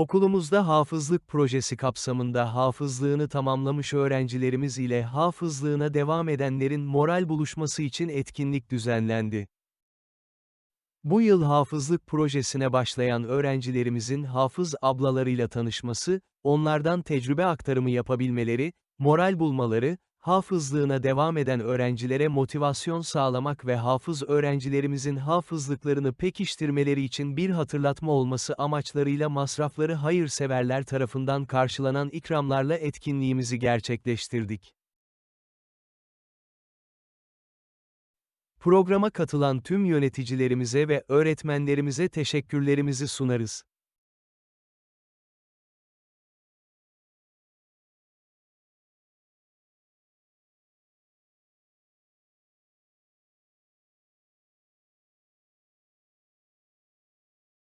Okulumuzda hafızlık projesi kapsamında hafızlığını tamamlamış öğrencilerimiz ile hafızlığına devam edenlerin moral buluşması için etkinlik düzenlendi. Bu yıl hafızlık projesine başlayan öğrencilerimizin hafız ablalarıyla tanışması, onlardan tecrübe aktarımı yapabilmeleri, moral bulmaları, hafızlığına devam eden öğrencilere motivasyon sağlamak ve hafız öğrencilerimizin hafızlıklarını pekiştirmeleri için bir hatırlatma olması amaçlarıyla masrafları hayırseverler tarafından karşılanan ikramlarla etkinliğimizi gerçekleştirdik. Programa katılan tüm yöneticilerimize ve öğretmenlerimize teşekkürlerimizi sunarız.